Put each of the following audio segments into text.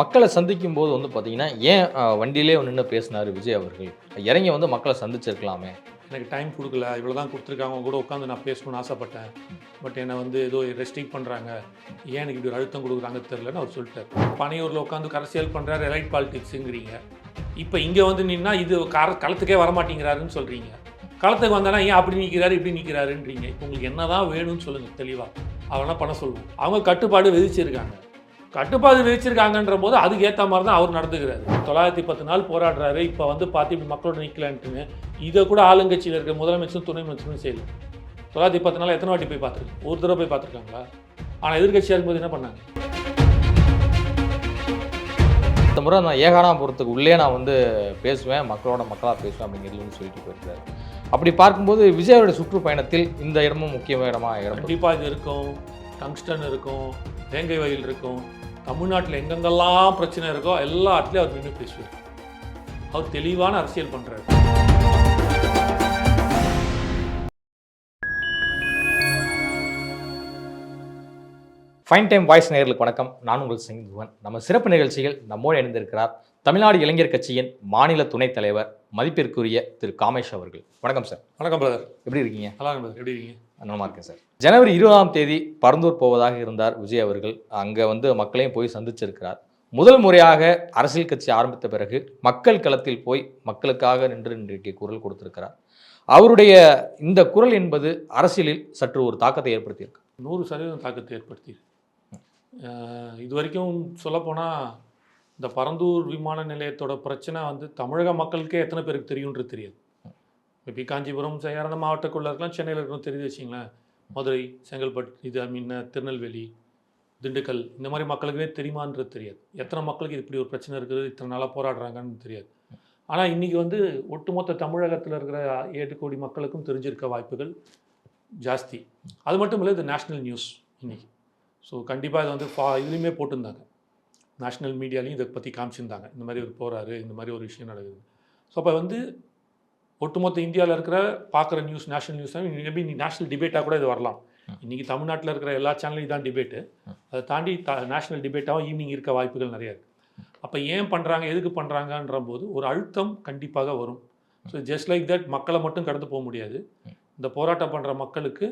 மக்களை சந்திக்கும் போது வந்து பார்த்தீங்கன்னா ஏன் வண்டியிலே நின்று பேசினார் விஜய் அவர்கள்? இறங்கி வந்து மக்களை சந்திச்சிருக்கலாமே. எனக்கு டைம் கொடுக்கல. இவ்வளோ தான் கொடுத்துருக்காங்க கூட உட்காந்து நான் பேசணும்னு ஆசைப்பட்டேன். பட் என்னை வந்து ஏதோ ரெஸ்ட்ரிக்ட் பண்ணுறாங்க ஏன் எனக்கு இப்படி ஒரு அழுத்தம் கொடுக்குறாங்க தெரிலன்னு அவர் சொல்லிட்டார். பனையூரில் உட்காந்து கரசியல் பண்ணுறாரு எலைட் பாலிடிக்ஸுங்கிறீங்க இப்போ இங்கே வந்து நின்னா இது கர களத்துக்கே வரமாட்டேங்கிறாருன்னு சொல்கிறீங்க களத்துக்கு வந்தானா ஏன் அப்படி நிற்கிறாரு இப்படி நிற்கிறாருன்றீங்க இப்போ உங்களுக்கு என்ன தான் வேணும்னு சொல்லுங்கள் தெளிவாக அவெல்லாம் பண்ண சொல்லுவோம். அவங்க கட்டுப்பாடு விதிச்சிருக்காங்க. கட்டுப்பாடு விதிச்சிருக்காங்கன்ற போது அதுக்கு ஏற்ற மாதிரி தான் அவர் நடந்துக்கிறாரு. தொள்ளாயிரத்தி பத்து நாள் போராடுறாரு. இப்போ வந்து பார்த்து இப்படி மக்களோட நிற்கலான்ட்டுன்னு இதை கூட ஆளுங்கட்சியில் இருக்க முதலமைச்சரும் துணை அமைச்சரும் செய்யல. தொள்ளாயிரத்தி பத்து நாள் எத்தனை வாட்டி போய் பார்த்துருக்கு ஒரு தடவை போய் பார்த்துருக்காங்களா? ஆனால் எதிர்கட்சியாக இருக்கும்போது என்ன பண்ணாங்க? இந்த முறை நான் ஏகானாபுரத்துக்கு உள்ளே நான் வந்து பேசுவேன். மக்களோட மக்களாக பேசுவேன் அப்படிங்கிறது சொல்லிட்டு போயிருக்காரு. அப்படி பார்க்கும்போது விஜயோட சுற்றுப்பயணத்தில் இந்த இடமும் முக்கிய இடமா இடம்? கண்டிப்பாக இது இருக்கும். டங்ஸ்டன் இருக்கும். வேங்கை வயல் இருக்கும். தமிழ்நாட்டில் எங்கெங்கெல்லாம் பிரச்சனை இருக்கோ எல்லா இடத்துலையும் அவர் நின்று பேசுவார். அவர் தெளிவான அரசியல் பண்ணுறாரு ஃபைன் டைம் வாய்ஸ் நேயர்களுக்கு வணக்கம். நான் உங்கள் சிங் துவன் நம்ம சிறப்பு நிகழ்ச்சியில் நம்மோடு இணைந்திருக்கிறார் தமிழ்நாடு இளைஞர் கட்சியின் மாநில துணைத் தலைவர் மதிப்பிற்குரிய திரு காமேஷ் அவர்கள். வணக்கம் சார். வணக்கம் பிரதர் எப்படி இருக்கீங்க? நல்லா பிரதர் எப்படி இருக்கீங்க? நலமா இருக்கேன் சார். ஜனவரி இருபதாம் தேதி பரந்தூர் போவதாக இருந்தார் விஜய் அவர்கள். அங்கே வந்து மக்களையும் போய் சந்திச்சிருக்கிறார். முதல் முறையாக அரசியல் கட்சி ஆரம்பித்த பிறகு மக்கள் களத்தில் போய் மக்களுக்காக நின்று இன்றைக்கு குரல் கொடுத்திருக்கிறார். அவருடைய இந்த குரல் என்பது அரசியலில் சற்று ஒரு தாக்கத்தை ஏற்படுத்தியிருக்கு. நூறு சதவீதம் தாக்கத்தை ஏற்படுத்தி இது வரைக்கும் சொல்லப்போனால் இந்த பரந்தூர் விமான நிலையத்தோட பிரச்சனை வந்து தமிழக மக்களுக்கே எத்தனை பேருக்கு தெரியுன்றது தெரியாது. மேபி காஞ்சிபுரம் யாராவது மாவட்டக்குள்ளே இருக்கலாம் சென்னையில் இருக்கணும் தெரிஞ்சு வச்சிங்களேன் மதுரை செங்கல்பட்டு இது ஐ மீன் திருநெல்வேலி திண்டுக்கல் இந்த மாதிரி மக்களுக்குமே தெரியுமான்றது தெரியாது. எத்தனை மக்களுக்கு இது இப்படி ஒரு பிரச்சனை இருக்குது இத்தனை நாளாக போராடுறாங்கன்னு தெரியாது. ஆனால் இன்றைக்கி வந்து ஒட்டுமொத்த தமிழகத்தில் இருக்கிற ஏழு கோடி மக்களுக்கும் தெரிஞ்சிருக்க வாய்ப்புகள் ஜாஸ்தி. அது மட்டும் இல்லை இது நேஷ்னல் நியூஸ் இன்றைக்கி ஸோ கண்டிப்பாக இது வந்து ஃபா இதுலேயுமே போட்டிருந்தாங்க. நேஷ்னல் மீடியாலையும் இதை பற்றி காமிச்சிருந்தாங்க. இந்த மாதிரி ஒரு போகிறாரு இந்த மாதிரி ஒரு விஷயம் நடக்குது. ஸோ அப்போ வந்து ஒட்டுமொத்த இந்தியாவில் இருக்கிற பார்க்குற news national news maybe national டிபேட்டாக கூட இது வரலாம். இன்றைக்கி தமிழ்நாட்டில் இருக்கிற எல்லா சேனலையும் தான் டிபேட்டு அதை தாண்டி த நேஷனல் டிபேட்டாகவும் ஈவினிங் இருக்க வாய்ப்புகள் நிறைய இருக்குது அப்போ ஏன் பண்ணுறாங்க எதுக்கு பண்ணுறாங்கன்ற போது ஒரு அழுத்தம் கண்டிப்பாக வரும். ஸோ ஜஸ்ட் லைக் தட் மக்களை மட்டும் கடந்து போக முடியாது. இந்த போராட்டம் பண்ணுற மக்களுக்கு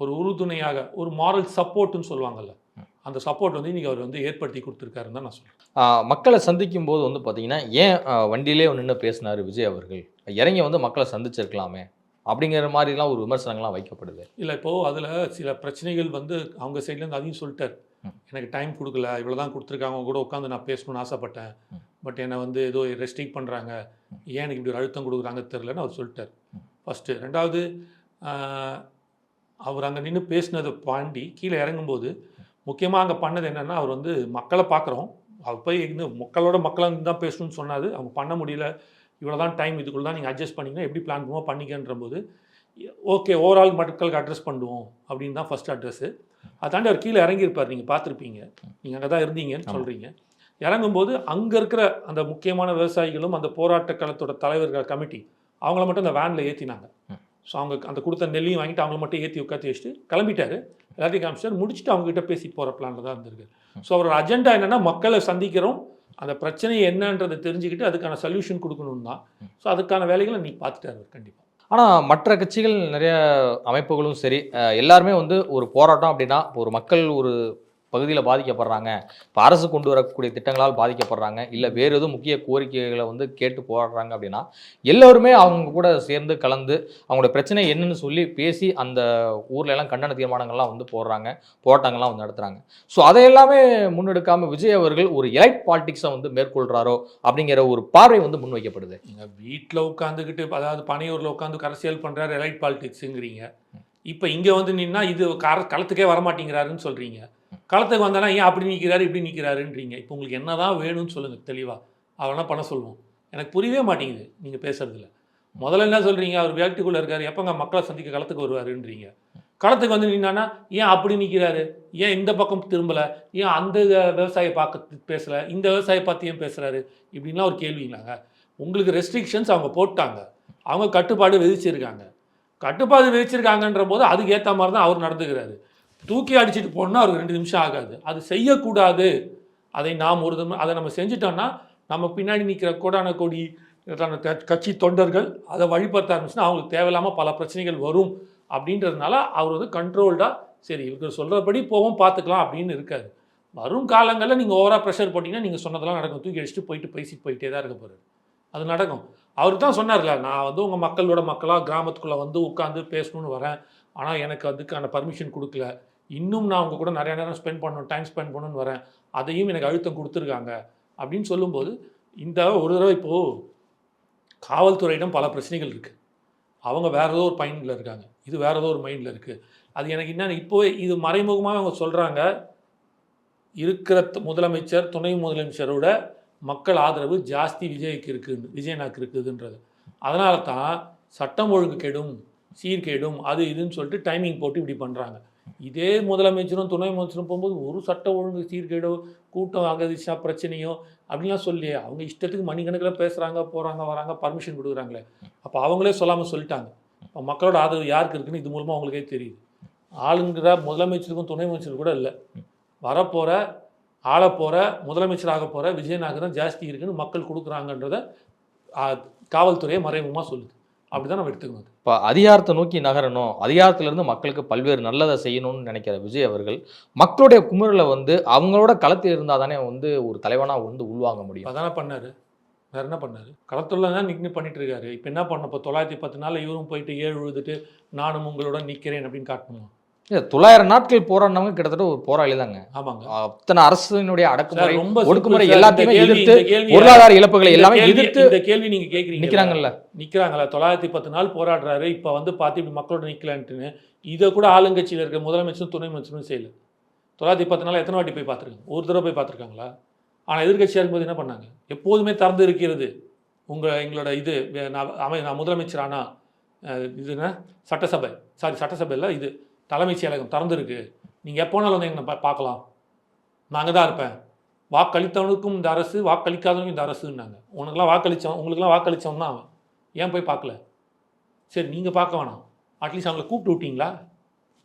ஒரு உறுதுணையாக ஒரு மாரல் சப்போர்ட்னு சொல்லுவாங்கல்ல அந்த சப்போர்ட் வந்து இன்றைக்கி அவர் வந்து ஏற்படுத்தி கொடுத்துருக்காருன்னு தான் நான் சொல்கிறேன் மக்களை சந்திக்கும் போது வந்து பார்த்தீங்கன்னா ஏன் வண்டியிலே நின்று பேசினார் விஜய் அவர்கள்? இறங்கி வந்து மக்களை சந்திச்சிருக்கலாமே அப்படிங்கிற மாதிரிலாம் ஒரு விமர்சனங்கள்லாம் வைக்கப்படுது. இல்லை இப்போது அதில் சில பிரச்சனைகள் வந்து அவங்க சைட்லேருந்து அதையும் சொல்லிட்டார். எனக்கு டைம் கொடுக்கல இவ்வளோ தான் கொடுத்துருக்காங்க அவங்க கூட உட்காந்து நான் பேசணும்னு ஆசைப்பட்டேன். பட் என்னை வந்து ஏதோ ரெஸ்ட்ரிக்ட் பண்ணுறாங்க ஏன் எனக்கு இப்படி ஒரு அழுத்தம் கொடுக்குறாங்க தெரிலன்னு அவர் சொல்லிட்டார். ஃபஸ்ட்டு ரெண்டாவது அவர் அங்கே நின்று பேசினதை தாண்டி கீழே இறங்கும்போது முக்கியமாக அங்கே பண்ணது என்னென்னா அவர் வந்து மக்களை பார்க்குறோம் அவர் போய் இன்னும் மக்களோட மக்களாக தான் பேசணும்னு சொன்னாது அவங்க பண்ண முடியல. இவ்வளோ தான் டைம் இதுக்குள்ள தான் நீங்கள் அட்ஜஸ்ட் பண்ணிங்கன்னா எப்படி பிளான் பண்ணுவோம் பண்ணிக்கன்ற போது ஓகே ஓவரால் மக்களுக்கு அட்ரஸ் பண்ணுவோம் அப்படின்னு தான் ஃபஸ்ட் அட்ரஸ்ஸு அதை தாண்டி அவர் கீழே இறங்கியிருப்பார் நீங்கள் பார்த்துருப்பீங்க. நீங்கள் அங்கே தான் இருந்தீங்கன்னு. சொல்கிறீங்க இறங்கும்போது அங்கே இருக்கிற அந்த முக்கியமான விவசாயிகளும் அந்த போராட்ட களத்தோட தலைவர்கள் கமிட்டி அவங்கள மட்டும் அந்த வேனில் ஏற்றினாங்க. ஸோ அவங்க அந்த கொடுத்த நெல்லையும் வாங்கிட்டு அவங்கள மட்டும் ஏற்றி உட்காந்து வச்சுட்டு கிளம்பிட்டாரு. எல்லாத்தையும் காமிச்சிட்டாரு முடிச்சுட்டு அவங்ககிட்ட பேசி போகிற பிளானில் தான் இருந்திருக்கு ஸோ அவரோட அஜெண்டா என்னென்னா மக்களை சந்திக்கிறோம் அந்த பிரச்சனை என்னன்றதை தெரிஞ்சுக்கிட்டு அதுக்கான சொல்யூஷன் கொடுக்கணும் தான். ஸோ அதுக்கான வேலைகளை நீ பார்த்துட்டாரு கண்டிப்பாக ஆனால் மற்ற கட்சிகள் நிறைய அமைப்புகளும் சரி எல்லாருமே வந்து ஒரு போராட்டம் அப்படின்னா ஒரு மக்கள் ஒரு பகுதியில் பாதிக்கப்படுறாங்க. இப்போ அரசு கொண்டு வரக்கூடிய திட்டங்களால் பாதிக்கப்படுறாங்க. இல்லை வேறு எதுவும் முக்கிய கோரிக்கைகளை வந்து கேட்டு போராடுறாங்க அப்படின்னா எல்லோருமே அவங்க கூட சேர்ந்து கலந்து அவங்களோட பிரச்சனை என்னன்னு சொல்லி பேசி அந்த ஊர்ல எல்லாம் கண்டன தீர்மானங்கள்லாம் வந்து போடுறாங்க போராட்டங்கள்லாம் வந்து நடத்துகிறாங்க ஸோ அதை எல்லாமே முன்னெடுக்காம விஜய் அவர்கள் ஒரு எலைட் பாலிடிக்ஸை வந்து மேற்கொள்கிறாரோ அப்படிங்கிற ஒரு பார்வை வந்து முன்வைக்கப்படுது. வீட்டில் உட்காந்துக்கிட்டு அதாவது பனையூரில் உட்காந்து அரசியல் பண்ணுறாரு எலைட் பாலிடிக்ஸுங்கிறீங்க. இப்போ இங்கே வந்து நின்னா இது கர களத்துக்கே வரமாட்டேங்கிறாருன்னு சொல்கிறீங்க களத்துக்கு வந்தனா ஏன் அப்படி நிற்கிறாரு இப்படி நிற்கிறாருன்றீங்க இப்போ உங்களுக்கு என்ன தான் வேணும்னு சொல்லுங்கள் தெளிவாக அவனா பண்ண சொல்லுவோம். எனக்கு புரியவே மாட்டேங்குது நீங்கள் பேசுறதுல. முதல்ல என்ன சொல்கிறீங்க அவர் வேட்டுக்குள்ளே இருக்கார். எப்போங்க மக்களை சந்திக்க களத்துக்கு வருவாருன்றீங்க? களத்துக்கு வந்து நின்னானா ஏன் அப்படி நிற்கிறாரு ஏன் இந்த பக்கம் திரும்பலை? ஏன் அந்த விவசாயியை பார்க்க பேசலை? இந்த விவசாயியை பார்த்து ஏன் பேசுகிறாரு இப்படின்லாம் ஒரு கேள்விங்களாங்க. உங்களுக்கு ரெஸ்ட்ரிக்ஷன்ஸ் அவங்க போட்டாங்க. அவங்க கட்டுப்பாடு விதிச்சிருக்காங்க. கட்டுப்பாடு விதிச்சிருக்காங்கன்ற போது அதுக்கு ஏற்ற மாதிரி தான் அவர் நடந்துக்கிறாரு. தூக்கி அடிச்சுட்டு போனால் அவருக்கு ரெண்டு நிமிஷம் ஆகாது. அது செய்யக்கூடாது. அதை நாம் ஒரு அதை நம்ம செஞ்சுட்டோம்னா நம்ம பின்னாடி நிற்கிற கோடான கோடி கட்சி தொண்டர்கள் அதை வழிபடுத்த ஆரம்பிச்சுன்னா அவங்களுக்கு தேவையில்லாமல் பல பிரச்சனைகள் வரும் அப்படின்றதுனால அவர் வந்து கண்ட்ரோல்டாக சரி இவருக்கு சொல்கிறபடி போவோம் பார்த்துக்கலாம் அப்படின்னு இருக்காது வரும் காலங்களில் நீங்கள் ஓவராக ப்ரெஷர் போட்டிங்கன்னா நீங்கள் சொன்னதெல்லாம் நடக்கும். தூக்கி அடிச்சுட்டு போயிட்டு பேசிட்டு போயிட்டே தான் இருக்க போகிறாரு அது நடக்கும். அவர் தான் சொன்னார்ல நான் வந்து உங்கள் மக்களோட மக்களாக கிராமத்துக்குள்ளே வந்து உட்காந்து பேசணும்னு வரேன். ஆனால் எனக்கு அதுக்கான பர்மிஷன் கொடுக்கல. இன்னும் நான் அவங்க கூட நிறைய நேரம் ஸ்பெண்ட் பண்ணணும் டைம் ஸ்பெண்ட் பண்ணணும்னு வரேன். அதையும் எனக்கு அழுத்தம் கொடுத்துருக்காங்க. அப்படின்னு சொல்லும்போது இந்த ஒரு தடவை இப்போது காவல்துறையிடம் பல பிரச்சனைகள் இருக்குது அவங்க வேற ஏதோ ஒரு மைண்டில் இருக்காங்க. இது வேற ஏதோ ஒரு மைண்டில் இருக்குது அது எனக்கு என்னன்னு இப்போவே இது மறைமுகமாக அவங்க சொல்கிறாங்க இருக்கிற முதலமைச்சர் துணை முதலமைச்சரோட மக்கள் ஆதரவு ஜாஸ்தி விஜய்க்கு இருக்குது விஜயனாக்கு இருக்குதுன்றது. அதனால தான் சட்டம் ஒழுங்கு கெடும் சீர்கேடும் அது இதுன்னு சொல்லிட்டு டைமிங் போட்டு இப்படி பண்ணுறாங்க இதே முதலமைச்சரும் துணை அமைச்சரும் போகும்போது ஒரு சட்ட ஒழுங்கு சீர்கேடோ கூட்டம் அகதிச்சா பிரச்சனையோ அப்படின்லாம் சொல்லி அவங்க இஷ்டத்துக்கு மணிக்கணக்கில் பேசுகிறாங்க போகிறாங்க வராங்க பர்மிஷன் கொடுக்குறாங்களே. அப்போ அவங்களே சொல்லாமல் சொல்லிட்டாங்க. இப்போ மக்களோட ஆதரவு யாருக்கு இருக்குன்னு இது மூலமாக அவங்களுக்கே தெரியுது. ஆளுங்கிற முதலமைச்சருக்கும் துணை அமைச்சருக்கு கூட இல்லை. வரப்போகிற ஆள போகிற முதலமைச்சராக போகிற விஜயநாயகர் தான் ஜாஸ்தி இருக்குன்னு மக்கள் கொடுக்குறாங்கன்றத காவல்துறையை மறைமுகமாக சொல்லுது. அப்படி தான் நம்ம எடுத்துக்கணும். இப்போ அதிகாரத்தை நோக்கி நகரணும். அதிகாரத்திலிருந்து மக்களுக்கு பல்வேறு நல்லதை செய்யணும்னு நினைக்கிற விஜய் அவர்கள் மக்களுடைய குமுறலை வந்து அவங்களோட களத்தில் இருந்தால் தானே வந்து ஒரு தலைவனாக வந்து உள்வாங்க முடியும். அதானே பண்ணாரு. வேற என்ன பண்ணாரு? களத்துல தான் நின்று பண்ணிட்டு இருக்காரு. இப்போ என்ன பண்ண இப்போ தொள்ளாயிரத்தி பத்து நாள்ல இவரும் போயிட்டு ஏழு விழுதுட்டு நானும் உங்களுடன் நிற்கிறேன் அப்படின்னு காட்டணுமா? இல்ல, தொள்ளாயிரம் நாட்கள் போராடினவங்க கிட்டத்தட்ட ஒரு போராளி தாங்க. ஆமாங்க. அத்தனை அரசினுடைய அடக்குமுறை ரொம்ப ஒடுக்குமுறை. எல்லாத்தையுமே எதிர்த்து பொருளாதார இழப்புகளை எல்லாமே எதிர்த்து இந்த கேள்வி நீங்க கேக்குறீங்க. நிக்கிறாங்கல்ல. நிக்கிறாங்களா? தொள்ளாயிரத்தி பத்து நாள் போராடுறாரு. இப்போ வந்து பார்த்து இப்படி மக்களோட நிக்கலன்ட்டுன்னு. இதை கூட ஆளுங்கட்சியில் இருக்க முதலமைச்சரும் துணை அமைச்சரும் செய்யல. தொள்ளாயிரத்தி பத்து நாள் எத்தனை வாட்டி போய் பார்த்துருக்காங்க ஒரு தடவை போய் பார்த்துருக்காங்களா ஆனால் எதிர்கட்சியாக இருக்கும்போது என்ன பண்ணாங்க? எப்போதுமே திறந்து இருக்கிறது. உங்கள் எங்களோட இது நான் அமை நான் முதலமைச்சர் ஆனா அஹ், இது என்ன? சட்டசபை. சாரி சட்டசபையில் இது. தலைமைச் செயலகம் திறந்துருக்கு. நீங்கள் எப்போனாலும் வந்து எங்களை பார்க்கலாம். நாங்கள் தான் இருப்பேன். வாக்களித்தவனுக்கும் இந்த அரசு வாக்களிக்காதவனுக்கும் இந்த அரசுன்னாங்க. உனக்கெல்லாம் வாக்களித்தவன் உங்களுக்கெல்லாம் வாக்களித்தவன் தான் அவன். ஏன் போய் பார்க்கல? சரி நீங்கள் பார்க்க வேணாம். அட்லீஸ்ட் அவங்கள கூப்பிட்டு விட்டீங்களா?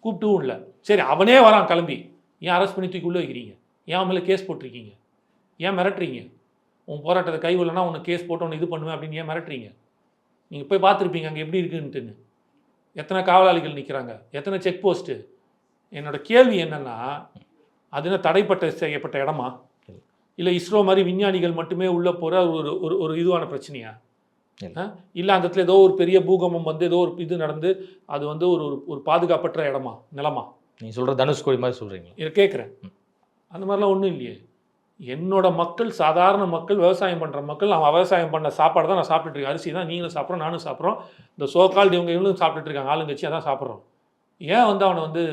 கூப்பிட்டு இல்லை. சரி அவனே வரான் கிளம்பி. ஏன் அரெஸ்ட் பண்ணி தூக்கி உள்ளே வைக்கிறீங்க? ஏன் அவன் மேலே கேஸ் போட்டிருக்கீங்க? ஏன் மிரட்டுறீங்க? உன் போராட்டத்தை கை விடலன்னா உன்னை கேஸ் போட்டு உன்னை இது பண்ணுவேன் அப்படின்னு ஏன் மிரட்டுறீங்க? நீங்கள் போய் பார்த்துருப்பீங்க அங்கே எப்படி இருக்குன்ட்டுன்னு. எத்தனை காவலாளிகள் நிற்கிறாங்க எத்தனை செக் போஸ்ட்டு என்னோட கேள்வி என்னன்னா அது என்ன தடைப்பட்ட செய்யப்பட்ட இடமா? இல்லை. இஸ்ரோ மாதிரி விஞ்ஞானிகள் மட்டுமே உள்ளே போகிற ஒரு ஒரு ஒரு இதுவான பிரச்சனையா? இல்ல. இல்லை அந்த இடத்துல ஏதோ ஒரு பெரிய பூகம்பம் வந்து ஏதோ ஒரு இது நடந்து அது வந்து ஒரு ஒரு- ஒரு பாதுகாப்பற்ற இடமா? நிலமா? நீங்க சொல்ற தனுஷ்கோடி மாதிரி சொல்றீங்க இதை கேட்குறேன் அந்த மாதிரிலாம் ஒன்றும் இல்லையே. என்னோட மக்கள் சாதாரண மக்கள் விவசாயம் பண்ணுற மக்கள் அவன் விவசாயம் பண்ண சாப்பாடு தான் நான் சாப்பிட்டுட்டு இருக்கேன். அரிசி தான் நீங்களும் சாப்பிட்றோம் நானும் சாப்பிட்றோம். இந்த சோக்கால் இவங்க இவங்களும் சாப்பிட்டுட்டு இருக்காங்க ஆளுங்கட்சி அதான் சாப்பிட்றோம். ஏன் வந்து அவனை வந்து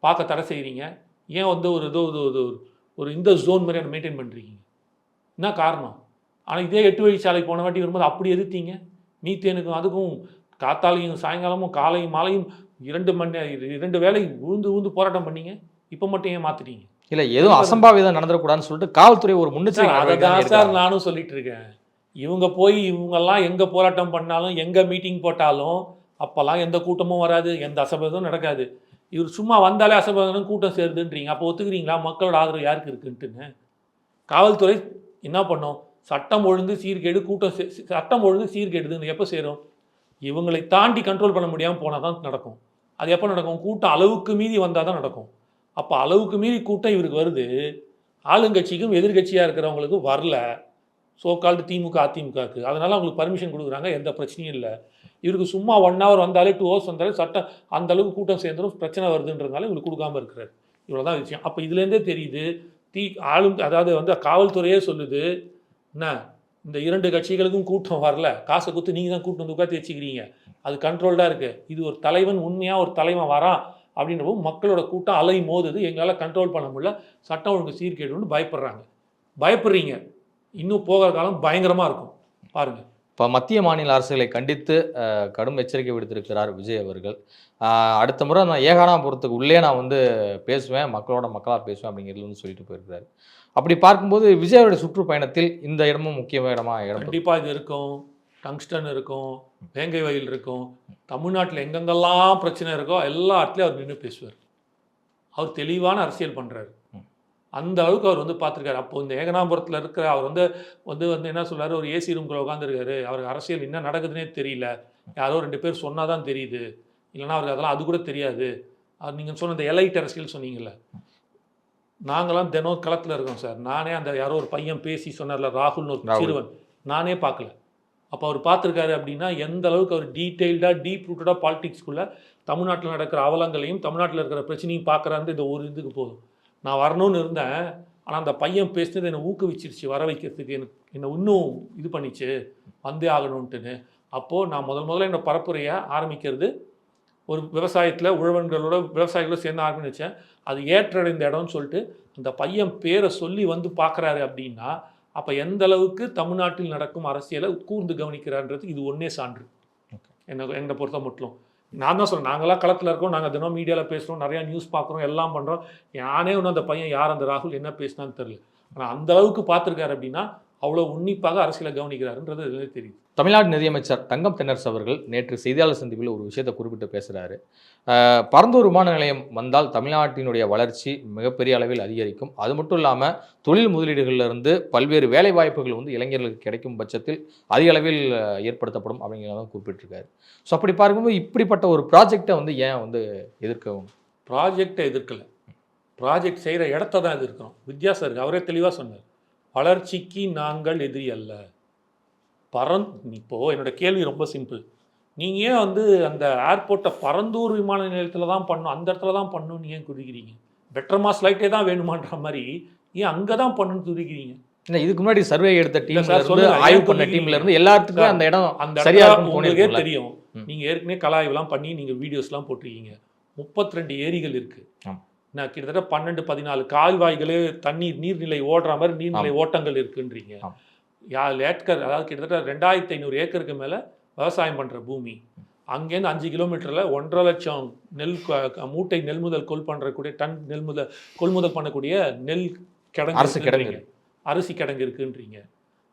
பார்க்க தடை செய்கிறீங்க ஏன் வந்து ஒரு ஏதோ ஒரு ஒரு- ஒரு இந்த ஜோன் மாதிரி அவனை மெயின்டைன் பண்ணுறீங்க என்ன காரணம்? ஆனால் இதே எட்டு வழிச்சாலைக்கு போன வாட்டி வரும்போது அப்படி எதிர்த்தீங்க. மீத்தேனுக்கும் அதுக்கும் காத்தாலையும் சாயங்காலமும் காலையும் மாலையும் இரண்டு மணி இரண்டு வேளை உழுந்து உழுந்து போராட்டம் பண்ணீங்க. இப்போ மட்டும் ஏன் மாற்றிட்டீங்க இல்ல எதுவும் அசம்பாவிதம் நடந்துடக்கூடாதுன்னு சொல்லிட்டு காவல்துறை ஒரு சார் முன்னெச்சரிக்கை சார். நானும் சொல்லிட்டு இருக்கேன் இவங்க போய் இவங்கெல்லாம் எங்கே போராட்டம் பண்ணாலும் எங்கே மீட்டிங் போட்டாலும் அப்போல்லாம் எந்த கூட்டமும் வராது எந்த அசம்பவமும் நடக்காது. இவர் சும்மா வந்தாலே அசம்பவம் கூட்டம் சேருதுன்றீங்க. அப்போ ஒத்துக்கிறீங்களா? மக்களோட ஆதரவு யாருக்கு இருக்குன்ட்டுன்னு. காவல்துறை என்ன பண்ணும்? சட்டம் ஒழுங்கு சீர்கேடு கூட்டம் சட்டம் ஒழுங்கு சீர்கேடுதுன்னு எப்போ சேரும்? இவங்களை தாண்டி கண்ட்ரோல் பண்ண முடியாமல் போனால் தான் நடக்கும். அது எப்போ நடக்கும்? கூட்டம் அளவுக்கு மீறி வந்தால் தான் நடக்கும். அப்போ அளவுக்கு மீறி கூட்டம் இவருக்கு வருது. ஆளுங்கட்சிக்கும் எதிர்கட்சியாக இருக்கிறவங்களுக்கு வரல. சோகால்டு திமுக அதிமுகக்கு அதனால் அவங்களுக்கு பர்மிஷன் கொடுக்குறாங்க. எந்த பிரச்சனையும் இல்லை. இவருக்கு சும்மா ஒன் ஹவர் வந்தாலே டூ ஹவர்ஸ் வந்தாலே சட்டம் அந்த அளவுக்கு கூட்டம் சேர்ந்துடும் பிரச்சனை வருதுன்றதுனால இவங்களுக்கு கொடுக்காம இருக்கிறார். இவ்வளோ தான் விஷயம். அப்போ இதுலேருந்தே தெரியுது. தீ ஆளும் அதாவது வந்து காவல்துறையே சொல்லுது. என்ன? இந்த இரண்டு கட்சிகளுக்கும் கூட்டம் வரல. காசை கொடுத்து நீங்கள் தான் கூட்டம் வந்து உட்காந்து வச்சுக்கிறீங்க. அது கண்ட்ரோல்டாக இருக்குது இது ஒரு தலைவன் உண்மையாக ஒரு தலைவன் வரான்? அப்படின்றப்போ மக்களோட கூட்டம் அலை மோதுது. எங்களால் கண்ட்ரோல் பண்ண முடியல. சட்டம் ஒழுங்கு சீர்கேடுன்னு பயப்படுறாங்க. பயப்படுறீங்க. இன்னும் போகிற காலம் பயங்கரமாக இருக்கும். பாருங்கள் இப்போ மத்திய மாநில அரசுகளை கண்டித்து கடும் எச்சரிக்கை விடுத்திருக்கிறார் விஜய் அவர்கள். அடுத்த முறை நான் ஏகானாபுரத்துக்கு உள்ளே நான் வந்து பேசுவேன். மக்களோட மக்களாக பேசுவேன் அப்படிங்கிறது வந்து சொல்லிட்டு போயிருக்கிறாரு. அப்படி பார்க்கும்போது விஜயோட சுற்றுப்பயணத்தில் இந்த இடமும் முக்கிய இடமா இடம். கண்டிப்பாக இது இருக்கும். டங்ஸ்டன் இருக்கும் வேங்கை வயல் இருக்கும் தமிழ்நாட்டில் எங்கெங்கெல்லாம் பிரச்சனை இருக்கோ எல்லா இடத்துலையும் அவர் நின்று பேசுவார். அவர் தெளிவான அரசியல் பண்ணுறாரு அந்த அளவுக்கு அவர் வந்து பார்த்துருக்காரு. அப்போ இந்த ஏகனாபுரத்தில் இருக்கிற அவர் வந்து வந்து வந்து என்ன சொல்றாரு? ஒரு ஏசி ரூம்குள்ள உட்காந்துருக்காரு அவருக்கு அரசியல் என்ன நடக்குதுன்னே தெரியல. யாரோ ரெண்டு பேர் சொன்னால் தான் தெரியுது. இல்லைன்னா அவருக்கு அதெல்லாம் அது கூட தெரியாது. அது நீங்கள் சொன்ன இந்த எலைட் அரசியல் சொன்னீங்கல்ல. நாங்களாம் தினம் களத்தில் இருக்கோம் சார். நானே அந்த யாரோ ஒரு பையன் பேசி சொன்னார்ல ராகுல்னு ஒரு. சிறுவன். நானே பார்க்கல. அப்போ அவர் பார்த்துருக்காரு அப்படின்னா எந்த அளவுக்கு அவர் டீட்டெயில்டாக டீப் ரூட்டடாக பாலிடிக்ஸ்குள்ளே தமிழ்நாட்டில் நடக்கிற அவலங்களையும் தமிழ்நாட்டில் இருக்கிற பிரச்சனையும் பார்க்குறாரு இந்த ஒரு இதுக்கு போதும். நான் வரணும்னு இருந்தேன் ஆனால் அந்த பையன் பேசினது என்னை ஊக்குவிச்சிருச்சு வர வைக்கிறதுக்கு. எனக்கு என்னை இன்னும் இது பண்ணிச்சு வந்தே ஆகணும்ட்டுன்னு. அப்போது நான் முதல் முதல்ல என்னோடய பரப்புரையை ஆரம்பிக்கிறது ஒரு விவசாயத்தில் உழவன்களோட விவசாயிகளோட சேர்ந்து ஆரம்பிச்சேன். அது ஏற்றடைந்த இடம்னு சொல்லிட்டு அந்த பையன் பேரை சொல்லி வந்து பார்க்குறாரு அப்படின்னா அப்போ எந்த அளவுக்கு தமிழ்நாட்டில் நடக்கும் அரசியலை கூர்ந்து கவனிக்கிறான்றதுக்கு இது ஒன்றே சான்று. என்ன என்னை பொறுத்த மட்டும் நான் தான் சொல்றேன் நாங்களாம் களத்தில் இருக்கோம் நாங்கள் தினம் மீடியாவில் பேசுகிறோம் நிறையா நியூஸ் பார்க்குறோம் எல்லாம் பண்ணுறோம் யானே ஒன்றும் அந்த பையன் யார் அந்த ராகுல் என்ன பேசினான்னு தெரியல. ஆனால் அந்த அளவுக்கு பார்த்துருக்காரு அப்படின்னா அவ்வளோ உன்னிப்பாக அரசியலை கவனிக்கிறாருன்றது தெரியுது. தமிழ்நாடு நிதியமைச்சர் தங்கம் தென்னரசு அவர்கள் நேற்று செய்தியாளர் சந்திப்பில் ஒரு விஷயத்தை குறிப்பிட்டு பேசுகிறாரு பரந்தூர் விமான நிலையம் வந்தால் தமிழ்நாட்டினுடைய வளர்ச்சி மிகப்பெரிய அளவில் அதிகரிக்கும். அது மட்டும் இல்லாமல் தொழில் முதலீடுகளிலிருந்து பல்வேறு வேலை வாய்ப்புகள் வந்து இளைஞர்களுக்கு கிடைக்கும் பட்சத்தில் அதிக அளவில் ஏற்படுத்தப்படும் அப்படிங்கிறதான் குறிப்பிட்டிருக்காரு. ஸோ அப்படி பார்க்கும்போது இப்படிப்பட்ட ஒரு ப்ராஜெக்டை வந்து ஏன் வந்து எதிர்க்கவும்? ப்ராஜெக்டை எதிர்க்கலை. ப்ராஜெக்ட் செய்கிற இடத்த தான் எதிர்க்கிறோம். வித்தியாசம் அவரே தெளிவாக சொன்னார். வளர்ச்சிக்கு நாங்கள் எதிரி அல்ல. பரந் இப்போது என்னோட கேள்வி ரொம்ப சிம்பிள் நீங்கள் ஏன் வந்து அந்த ஏர்போர்ட்டை பரந்தூர் விமான நிலையத்தில் தான் பண்ணணும் அந்த இடத்துல தான் பண்ணணும்னு ஏன் குறிக்கிறீங்க பெட்டர் மாஸ் லைட்டே தான் வேணுமான்ற மாதிரி ஏன் அங்கே தான் பண்ணணும்னு குறிக்கிறீங்க இல்லை இதுக்கு முன்னாடி சர்வே எடுத்த சொல்லுங்க. ஆய்வு பண்ண? டீம்ல இருந்து எல்லாத்துக்குமே அந்த இடம் அந்த சரியா உங்களுக்கே? தெரியும் ம். நீங்கள் ஏற்கனவே கலாய்வுலாம் பண்ணி நீங்கள் வீடியோஸ்லாம் போட்டிருக்கீங்க முப்பத்தி ரெண்டு ஏரிகள் இருக்கு. நான் கிட்டத்தட்ட பன்னெண்டு பதினாலு கால்வாய்களே தண்ணீர் நீர்நிலை ஓடுற மாதிரி நீர்நிலை ஓட்டங்கள் இருக்குன்றீங்க. யா ஏக்கர் அதாவது கிட்டத்தட்ட ரெண்டாயிரத்தி ஐநூறு ஏக்கருக்கு மேலே விவசாயம் பண்ணுற பூமி. அங்கேருந்து அஞ்சு கிலோமீட்டரில் ஒன்றரை லட்சம் நெல் மூட்டை நெல் முதல் கொள் பண்ணுறக்கூடிய டன் நெல் முதல் கொள்முதல் பண்ணக்கூடிய நெல் கிடங்கு அரசு கிடங்கு. அரிசி கிடங்கு இருக்குன்றீங்க.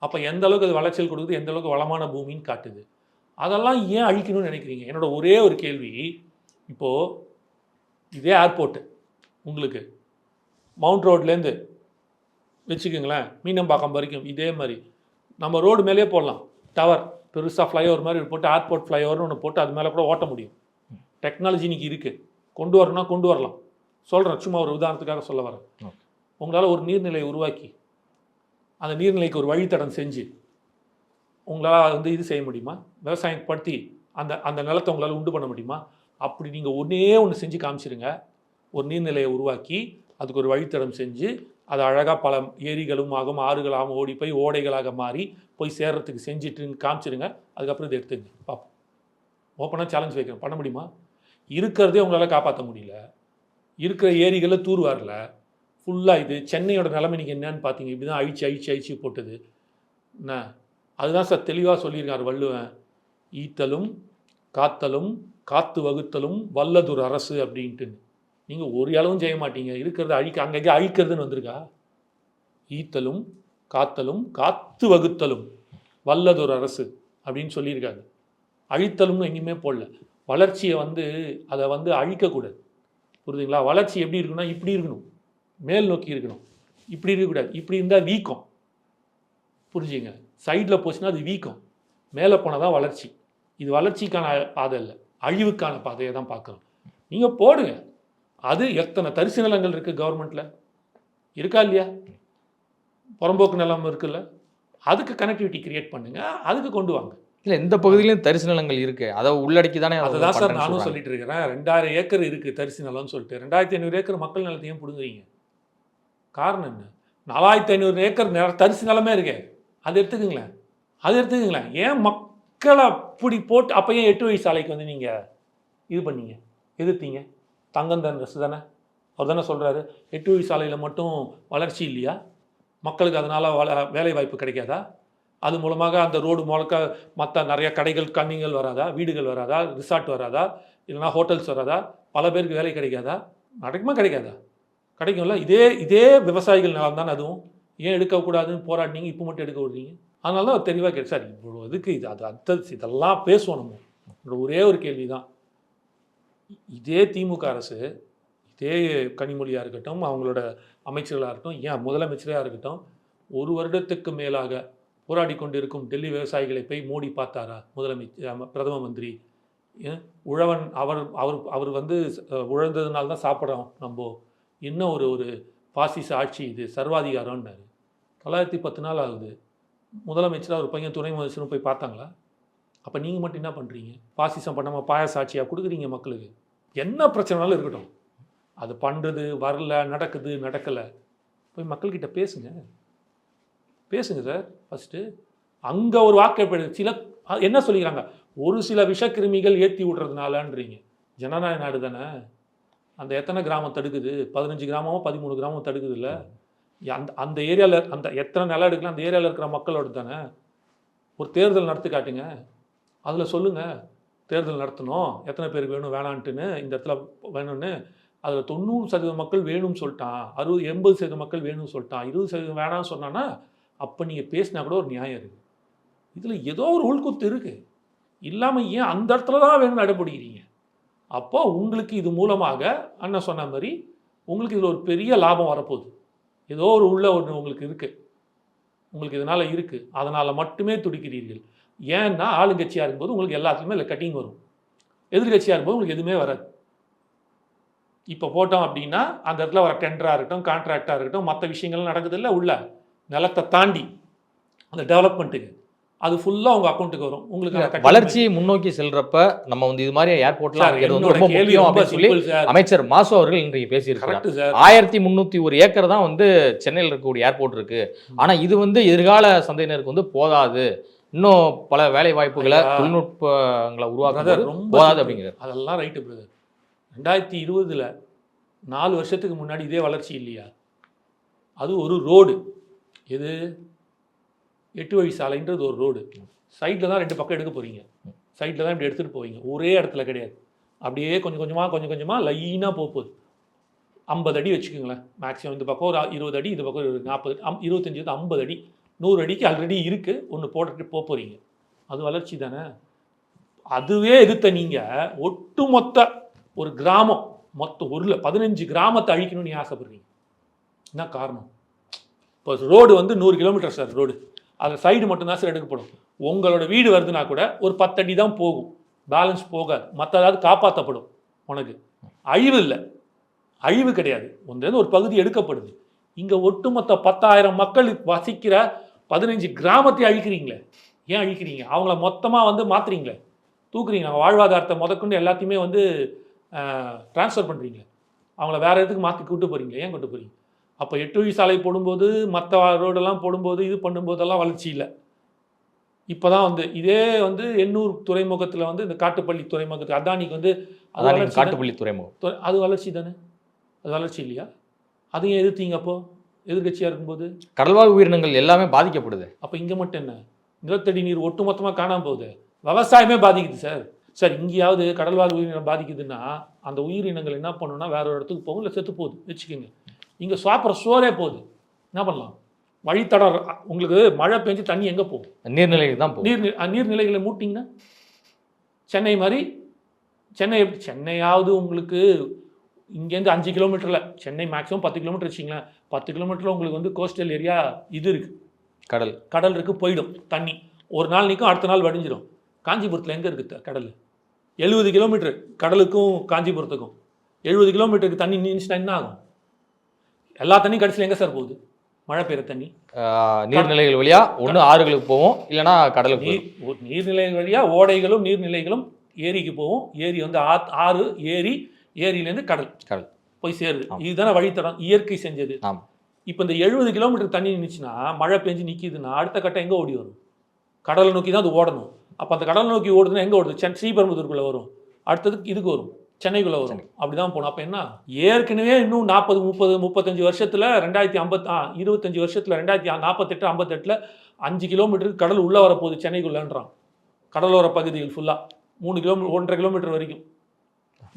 அப்போ எந்த அளவுக்கு அது விளைச்சல் கொடுக்குது எந்த அளவுக்கு வளமான பூமின்னு காட்டுது. அதெல்லாம் ஏன் அழிக்கணும்னு நினைக்கிறீங்க? என்னோட ஒரே ஒரு கேள்வி இப்போது இதே ஏர்போர்ட்டு உங்களுக்கு மவுண்ட் ரோட்லேருந்து வச்சுக்கோங்களேன் மீனம்பாக்கம் வரைக்கும் இதே மாதிரி நம்ம ரோடு மேலேயே போடலாம். டவர் பெருசாக ஃப்ளைஓவர் மாதிரி போட்டு ஏர்போர்ட் ஃப்ளைஓவர்னு ஒன்று போட்டு அது மேலே கூட ஓட்ட முடியும். டெக்னாலஜி இன்னைக்கு இருக்குது கொண்டு வரணும்னா கொண்டு வரலாம். சொல்கிறேன் சும்மா ஒரு உதாரணத்துக்காக சொல்ல வரேன். உங்களால் ஒரு நீர்நிலையை உருவாக்கி அந்த நீர்நிலைக்கு ஒரு வழித்தடம் செஞ்சு உங்களால் வந்து இது செய்ய முடியுமா? விவசாயம் படுத்தி அந்த அந்த நிலத்தை உங்களால் உண்டு பண்ண முடியுமா? அப்படி நீங்கள் ஒன்றே ஒன்று செஞ்சு காமிச்சிருங்க. ஒரு நீர்நிலையை உருவாக்கி அதுக்கு ஒரு வழித்தடம் செஞ்சு அது அழகாக பல ஏரிகளும் ஆகும் ஆறுகளாகவும் ஓடி போய் ஓடைகளாக மாறி போய் சேர்றதுக்கு செஞ்சுட்டு காமிச்சிருங்க. அதுக்கப்புறம் இதை எடுத்துங்க பார்ப்போம் ஓப்பனாக சேலஞ்ச் வைக்கிறேன் பண்ண முடியுமா? இருக்கிறதே உங்களால் காப்பாற்ற முடியல. இருக்கிற ஏரிகளில் தூர் வரல. ஃபுல்லாக இது சென்னையோட நிலைமை நீங்கள் என்னன்னு பார்த்தீங்க இப்படி தான் அழிச்சு அழிச்சு அழிச்சு போட்டது. என்ன? அதுதான் சார் தெளிவாக சொல்லியிருக்கார் வள்ளுவன். ஈத்தலும் காத்தலும் காத்து வகுத்தலும் வல்லதூர் அரசு அப்படின்ட்டு நீங்கள் ஒரு அளவும் செய்ய மாட்டீங்க. இருக்கிறத அழிக்க அங்கங்கே அழிக்கிறதுன்னு வந்திருக்கா? ஈத்தலும் காத்தலும் காத்து வகுத்தலும் வல்லதொரு அரசு அப்படின்னு சொல்லியிருக்காங்க. அழித்தலும்னு எங்கேயுமே போடல. வளர்ச்சியை வந்து அதை வந்து அழிக்கக்கூடாது. புரியுதுங்களா? வளர்ச்சி எப்படி இருக்குன்னா இப்படி இருக்கணும். மேல் நோக்கி இருக்கணும். இப்படி இருக்கக்கூடாது. இப்படி இருந்தால் வீக்கம். புரிஞ்சுங்க? சைடில் போச்சுன்னா அது வீக்கம். மேலே போனால் தான் வளர்ச்சி. இது வளர்ச்சிக்கான பாதை இல்லை அழிவுக்கான பாதையை தான் பார்க்குறோம் நீங்கள் போடுங்க. அது எத்தனை தரிசு நிலங்கள் இருக்குது கவர்மெண்ட்டில் இருக்கா இல்லையா? புறம்போக்கு நிலம் இருக்குல்ல. அதுக்கு கனெக்டிவிட்டி கிரியேட் பண்ணுங்க. அதுக்கு கொண்டு வாங்க. இல்லை இந்த பகுதியிலும் தரிசு நிலங்கள் இருக்கு. அதை உள்ளடக்கி தானே அதை அதுதான் சார் நானும். சொல்லிட்டு இருக்கிறேன் ரெண்டாயிரம் ஏக்கர் இருக்கு தரிசு நிலம்னு சொல்லிட்டு. ரெண்டாயிரத்தி ஐநூறு ஏக்கர் மக்கள் நிலத்தையும் பிடுங்குறீங்க? காரணம் என்ன? நாலாயிரத்தி ஐநூறு ஏக்கர் நில- தரிசு நிலமே இருக்கே. அது எடுத்துக்கங்களேன். அது எடுத்துக்கங்களேன். ஏன் மக்களை அப்படி போட்டு அப்போ ஏன் எட்டு வயசு சாலைக்கு வந்து நீங்கள் இது பண்ணீங்க? எதிர்த்தீங்க? தங்கம் தரசு தானே? அவர் தானே சொல்கிறாரு எட்டு வழி சாலையில் மட்டும் வளர்ச்சி இல்லையா? மக்களுக்கு அதனால் வள வேலை வாய்ப்பு கிடைக்காதா? அது மூலமாக அந்த ரோடு முழக்க மற்ற நிறைய கடைகள் கண்ணிகள் வராதா? வீடுகள் வராதா? ரிசார்ட் வராதா? இல்லைன்னா ஹோட்டல்ஸ் வராதா? பல பேருக்கு வேலை கிடைக்காதா? நடக்குமா கிடைக்காதா? கிடைக்கும்ல. இதே இதே விவசாயிகள் நிலம் தானே அதுவும். ஏன் எடுக்கக்கூடாதுன்னு போராடினீங்க இப்போ மட்டும் எடுக்க விடுறீங்க? அதனால தான் தெளிவாக கேட்டு சார் இவ்வளோ இதுக்கு இது? அது அந்த இதெல்லாம் பேசுவோம் நம்ம. ஒரே ஒரு கேள்வி தான் இதே திமுக அரசு இதே கனிமொழியாக இருக்கட்டும் அவங்களோட அமைச்சர்களாக இருக்கட்டும் ஏன் முதலமைச்சராக இருக்கட்டும் ஒரு வருடத்துக்கு மேலாக போராடி கொண்டிருக்கும் டெல்லி விவசாயிகளை போய் மோடி பார்த்தாரா? முதலமைச்சர் பிரதம மந்திரி. உழவன் அவர் அவர் அவர் வந்து உழந்ததுனால தான் சாப்பிட்றோம் நம்ம. என்ன ஒரு ஒரு பாசிச ஆட்சி இது? சர்வாதிகாரம்னாரு. தொள்ளாயிரத்தி பத்து நாள் ஆகுது. முதலமைச்சர் அவர் பையன் துணை முதலமைச்சரும் போய் பார்த்தாங்களா? அப்போ நீங்கள் மட்டும் என்ன பண்ணுறீங்க பாசிசம் பண்ணாமல் பாயசாட்சியாக கொடுக்குறீங்க மக்களுக்கு. என்ன பிரச்சனைனாலும் இருக்கட்டும். அது பண்ணுறது வரல நடக்குது நடக்கலை. போய் மக்கள்கிட்ட பேசுங்க. பேசுங்க சார் ஃபஸ்ட்டு அங்கே ஒரு வாக்கு சில என்ன சொல்லிக்கிறாங்க? ஒரு சில விஷக்கிருமிகள் ஏற்றி விடுறதுனாலன்றீங்க. ஜனநாயக நாடு தானே? அந்த எத்தனை கிராமம் தடுக்குது? பதினஞ்சு கிராமமோ பதிமூணு கிராமம் தடுக்குது இல்லை அந்த அந்த ஏரியாவில் அந்த எத்தனை நிலம் எடுக்கலாம் அந்த ஏரியாவில் இருக்கிற மக்களோட தானே? ஒரு தேர்தல் நடத்தி காட்டுங்க. அதில் சொல்லுங்கள் தேர்தல் நடத்தணும். எத்தனை பேருக்கு வேணும் வேணான்ட்டுன்னு இந்த இடத்துல வேணும்னு. அதில் தொண்ணூறு சதவீதம் மக்கள் வேணும்னு சொல்லிட்டான். அறுபது எண்பது சதவீதம் மக்கள் வேணும்னு சொல்லிட்டான். இருபது சதவீதம் வேணாம்னு சொன்னான்னா அப்போ நீங்கள் பேசினா கூட ஒரு நியாயம் இருக்குது இதில் ஏதோ ஒரு உள்குத்து இருக்குது இல்லாமல் ஏன் அந்த இடத்துல தான் வேணும்னு அடைப்பிடிக்கிறீங்க அப்போ உங்களுக்கு இது மூலமாக அண்ணன் சொன்ன மாதிரி உங்களுக்கு இதில் ஒரு பெரிய லாபம் வரப்போகுது. ஏதோ ஒரு உள்ள ஒன்று உங்களுக்கு இருக்குது உங்களுக்கு இதனால் இருக்குது அதனால் மட்டுமே துடிக்கிறீர்கள். ஏன்னா ஆளுங்கட்சியாக இருக்கும்போது உங்களுக்கு எல்லாத்துக்குமே இல்லை கட்டிங் வரும். எதிர்கட்சியாக இருக்கும்போது உங்களுக்கு எதுவுமே வராது. இப்போ போட்டோம் அப்படின்னா அந்த இடத்துல வர டெண்டராக இருக்கட்டும் கான்ட்ராக்டாக இருக்கட்டும் மற்ற விஷயங்கள் நடக்குது இல்லை உள்ள நிலத்தை தாண்டி அந்த டெவலப்மெண்ட்டுக்கு அது ஃபுல்லாக உங்கள் அக்கௌண்ட்டுக்கு வரும். உங்களுக்கு வளர்ச்சியை முன்னோக்கி செல்றப்ப நம்ம வந்து இது மாதிரி ஏர்போர்ட்லாம் ரொம்ப முக்கியம் அப்படின்னு சொல்லி. அமைச்சர் மாசு அவர்கள் இன்றைக்கு சார் ஆயிரத்தி முந்நூற்றி ஒரு ஏக்கர் தான் வந்து சென்னையில் இருக்கக்கூடிய ஏர்போர்ட் இருக்கு. ஆனா இது வந்து எதிர்கால சந்தையினருக்கு வந்து போதாது. இன்னும் பல வேலை வாய்ப்புகளை. தொழில்நுட்பங்களை உருவாக்குறது ரொம்ப. அப்படிங்கிறார். அதெல்லாம் ரைட்டு பிரதர். ரெண்டாயிரத்தி இருபதுல நாலு வருஷத்துக்கு முன்னாடி இதே வளர்ச்சி இல்லையா? அது ஒரு ரோடு. எது? எட்டு வழி சாலைன்றது ஒரு ரோடு. சைடில் தான் ரெண்டு பக்கம் எடுக்க போறீங்க. சைடில் தான் இப்படி எடுத்துகிட்டு போவீங்க. ஒரே இடத்துல கிடையாது. அப்படியே கொஞ்சம் கொஞ்சமாக கொஞ்சம் கொஞ்சமாக லைனாக போக போகுது. ஐம்பது அடி வச்சுக்கோங்களேன். மேக்ஸிமம் இந்த பக்கம் ஒரு இருபது அடி இந்த பக்கம் ஒரு நாற்பது அம் இருபத்தஞ்சி ஐம்பது அடி. நூறு அடிக்கு ஆல்ரெடி இருக்குது ஒன்று போட்டுட்டு போக போகிறீங்க அது வளர்ச்சி தானே? அதுவே எதிர்த்த நீங்கள் ஒட்டுமொத்த ஒரு கிராமம் மொத்த ஒரு பதினஞ்சு கிராமத்தை அழிக்கணும்னு நீ ஆசைப்படுறீங்க. என்ன காரணம்? இப்போ ரோடு வந்து நூறு கிலோமீட்டர் சார் ரோடு அதில் சைடு மட்டும்தான் சார் எடுக்கப்படும். உங்களோட வீடு வருதுன்னா கூட ஒரு பத்தடி தான் போகும். பேலன்ஸ் போகாது. மற்ற ஏதாவது காப்பாற்றப்படும் உனக்கு. அழிவு இல்லை. அழிவு கிடையாது. ஒன்று ஒரு பகுதி எடுக்கப்படுது. இங்கே ஒட்டுமொத்த பத்தாயிரம் மக்கள் வசிக்கிற பதினஞ்சு கிராமத்தை அழிக்கிறீங்களே? ஏன் அழிக்கிறீங்க? அவங்கள மொத்தமாக வந்து மாத்துறீங்களே? தூக்குறீங்க. அவங்க வாழ்வாதாரத்தை முதற்கொண்டு எல்லாத்தையுமே வந்து ட்ரான்ஸ்ஃபர் பண்ணுறீங்க அவங்கள வேற இடத்துக்கு மாற்றி கூட்டு போகிறீங்க ஏன் கூட்டு போகிறீங்க அப்போ எட்டு வழி சாலை போடும்போது மற்ற ரோடெல்லாம் போடும்போது இது பண்ணும்போதெல்லாம் வளர்ச்சி இல்லை. இப்போ தான் வந்து இதே வந்து எண்ணூர் துறைமுகத்தில் வந்து இந்த காட்டுப்பள்ளி துறைமுகத்துக்கு அதானிக்கு வந்து அது? காட்டுப்பள்ளி துறைமுகம். துறை- அது வளர்ச்சி தானே? அது வளர்ச்சி இல்லையா? அதையும் எதிர்த்தீங்க அப்போ? எதிர்கட்சியாக இருக்கும்போது? கடல்வாழ் உயிரினங்கள் எல்லாமே பாதிக்கப்படுது. அப்போ இங்கே மட்டும் என்ன? நிலத்தடி நீர் ஒட்டுமொத்தமாக காணாம போகுது. விவசாயமே பாதிக்குது சார். சார் இங்கேயாவது கடல்வாழ் உயிரினம் பாதிக்குதுன்னா அந்த உயிரினங்கள் என்ன பண்ணுன்னா வேற ஒரு இடத்துக்கு போகும் இல்லை செத்து போகுது. வச்சுக்கோங்க. இங்கே சாப்பிட்ற சோறே போகுது. என்ன பண்ணலாம்? வழித்தடம் உங்களுக்கு மழை பெஞ்சு தண்ணி எங்கே போகும்? நீர்நிலைக்கு தான் போகும். நீர் நீர்நிலைகளை மூட்டிங்கன்னா சென்னை மாதிரி சென்னை எப்படி சென்னையாவது உங்களுக்கு இங்கேருந்து அஞ்சு கிலோமீட்டரில் சென்னை மேக்ஸிமம் பத்து கிலோமீட்டர் வச்சிங்களேன் பத்து கிலோமீட்டரில் உங்களுக்கு வந்து கோஸ்டல் ஏரியா இது இருக்குது கடல். கடல் இருக்குது போயிடும் தண்ணி. ஒரு நாள் நிற்கும் அடுத்த நாள் வடிஞ்சிடும் காஞ்சிபுரத்தில் எங்கே இருக்குது கடல்? எழுபது கிலோமீட்டர் கடலுக்கும் காஞ்சிபுரத்துக்கும். எழுபது கிலோமீட்டருக்கு தண்ணி நின்றுச்சுன்னா என்ன ஆகும்? எல்லா தண்ணியும் கடைசியில் எங்கே சார் போகுது? மழை பெய்யுற தண்ணி. நீர்நிலைகள் வழியா ஒண்ணு ஆறுகளுக்கு போவோம் இல்லைன்னா கடலுக்கு நீர் போகும் ஒரு நீர்நிலை வழியாக ஓடைகளும் நீர்நிலைகளும் ஏரிக்கு போகும். ஏரி வந்து ஆறு ஏரி ஏரியிலேருந்து கடல். கடல். போய் சேருது. இதுதானே வழித்தடம். இயற்கை செஞ்சது. இப்போ இந்த எழுபது கிலோமீட்டர் தண்ணி நின்றுச்சுன்னா மழை பெஞ்சு நிற்கிதுன்னா அடுத்த கட்டம் எங்கே ஓடி வரும்? கடலை நோக்கி தான் அது ஓடணும். அப்போ அந்த கடலை நோக்கி ஓடுதுன்னா எங்கே ஓடுது? சென் ஸ்ரீபெரும்புதூருக்குள்ளே வரும். அடுத்ததுக்கு இதுக்கு வரும். சென்னைக்குள்ளே வரும். அப்படிதான் போகணும் அப்போ என்ன? ஏற்கனவே இன்னும் நாற்பது முப்பது முப்பத்தஞ்சு வருஷத்தில் ரெண்டாயிரத்தி ஐம்பத் ஆ இருபத்தஞ்சு வருஷத்தில் ரெண்டாயிரத்தி நாற்பத்தெட்டு ஐம்பத்தெட்டில் அஞ்சு கிலோமீட்டருக்கு கடல் உள்ளே வரப்போகுது சென்னைக்குள்ளேன்றான். கடலோர பகுதிகள் ஃபுல்லாக மூணு கிலோமீட்டர் ஒன்றரை கிலோமீட்டர் வரைக்கும்.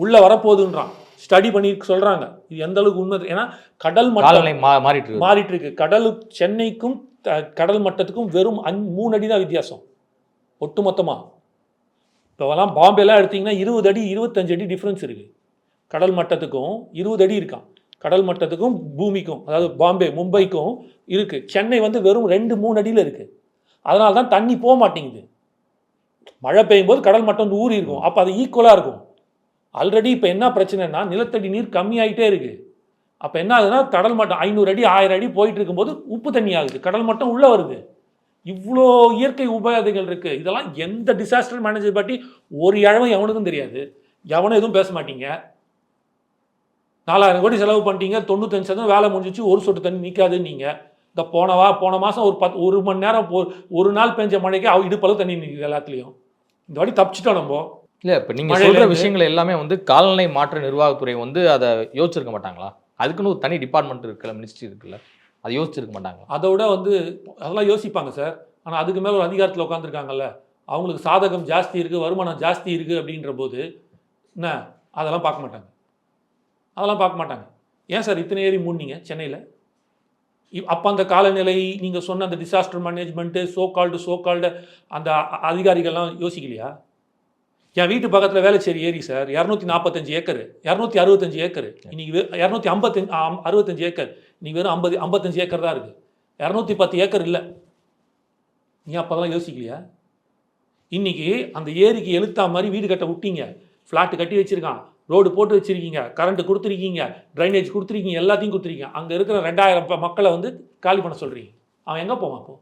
உள்ளே வரப்போகுதுன்றான். ஸ்டடி பண்ணி சொல்கிறாங்க இது எந்த அளவுக்கு உண்மை? ஏன்னா கடல் மட்டம் மாறிட்டு மாறிட்டு இருக்கு. கடல் சென்னைக்கும் கடல் மட்டத்துக்கும் வெறும் அஞ் மூணு அடி தான் வித்தியாசம். ஒட்டு மொத்தமாக இப்போலாம் பாம்பேலாம் எடுத்தீங்கன்னா இருபது அடி இருபத்தஞ்சு அடி டிஃப்ரென்ஸ் இருக்கு. கடல் மட்டத்துக்கும் இருபது அடி இருக்கான். கடல் மட்டத்துக்கும் பூமிக்கும் அதாவது பாம்பே மும்பைக்கும் இருக்கு. சென்னை வந்து வெறும் ரெண்டு மூணு அடியில் இருக்கு. அதனால தான் தண்ணி போக மாட்டேங்குது. மழை பெய்யும் போது கடல் மட்டம் வந்து ஊறி இருக்கும். அப்போ அது ஈக்குவலாக இருக்கும். ஆல்ரெடி இப்போ என்ன பிரச்சனைனா நிலத்தடி நீர் கம்மியாயிட்டே இருக்குது அப்போ என்ன ஆகுதுன்னா கடல் மட்டம் ஐநூறு அடி ஆயிரம் அடி போயிட்டு இருக்கும்போது உப்பு தண்ணி ஆகுது. கடல் மட்டம் உள்ளே வருது. இவ்வளோ இயற்கை உபாதைகள் இருக்குது இதெல்லாம் எந்த டிசாஸ்டர் மேனேஜர் பற்றி ஒரு இழவும் எவனுக்கும் தெரியாது. எவனும் எதுவும் பேச மாட்டீங்க. நாலாயிரம் கோடி செலவு பண்ணிட்டீங்க. தொண்ணூத்தஞ்சு சதவீதம் வேலை முடிஞ்சிச்சு. ஒரு சொட்டு தண்ணி நிற்காதுன்னு நீங்கள் இந்த போனவா போன மாதம் ஒரு பத்து ஒரு மணி நேரம் ஒரு நாள் பெஞ்ச மழைக்கு அவ இடுப்பளவு தண்ணி நிற்குது எல்லாத்துலேயும். இந்த வாட்டி தப்பிச்சிட்டோம் நம்ம. இல்ல இப்ப நீங்க மழையில சொல்ற இருந்து- விஷயங்கள் எல்லாமே வந்து கால்நடை மாற்ற நிர்வாகத்துறை வந்து அதை யோசிச்சிருக்க மாட்டாங்களா? அதுக்குன்னு ஒரு தனி டிபார்ட்மெண்ட் இருக்குல்ல மினிஸ்ட்ரி இருக்குல்ல. அதை யோசிச்சிருக்க மாட்டாங்களா? அதை விட வந்து அதெல்லாம் யோசிப்பாங்க சார். ஆனால் அதுக்கு மேலே ஒரு அதிகாரத்தில் உட்காந்துருக்காங்கல்ல அவங்களுக்கு சாதகம் ஜாஸ்தி இருக்குது வருமானம் ஜாஸ்தி இருக்குது அப்படின்ற போது என்ன? அதெல்லாம் பார்க்க மாட்டாங்க. அதெல்லாம் பார்க்க மாட்டாங்க. ஏன் சார் இத்தனை ஏறி மூடினீங்க சென்னையில்? அப்போ அந்த காலநிலை நீங்கள் சொன்ன அந்த disaster management so called so called அந்த அதிகாரிகள்லாம் யோசிக்கலையா? என் வீட்டு பக்கத்தில் வேலைச்சேரி ஏரி சார். இரநூத்தி நாற்பத்தஞ்சு ஏக்கர். இரநூத்தி அறுபத்தஞ்சு ஏக்கர். இன்னைக்கு வெ- இரநூத்தி ஐம்பத்தஞ்சு அறுபத்தஞ்சு ஏக்கர். இன்னைக்கு வெறும் ஐம்பது ஐம்பத்தஞ்சு ஏக்கர் தான் இருக்குது இரநூத்தி பத்து ஏக்கர் இல்லை. நீ அப்போதெல்லாம் யோசிக்கலையா? இன்னைக்கு அந்த ஏரிக்கு எழுத்தா மாதிரி வீடு கட்ட விட்டீங்க. ஃப்ளாட்டு கட்டி வச்சிருக்கான். ரோடு போட்டு வச்சுருக்கீங்க. கரண்ட் கொடுத்துருக்கீங்க. ட்ரைனேஜ் கொடுத்துருக்கீங்க. எல்லாத்தையும் கொடுத்துருக்கீங்க. அங்கே இருக்கிற ரெண்டாயிரம் மக்களை வந்து காலி பண்ண சொல்கிறீங்க அவன் எங்கே போவான் அப்போ?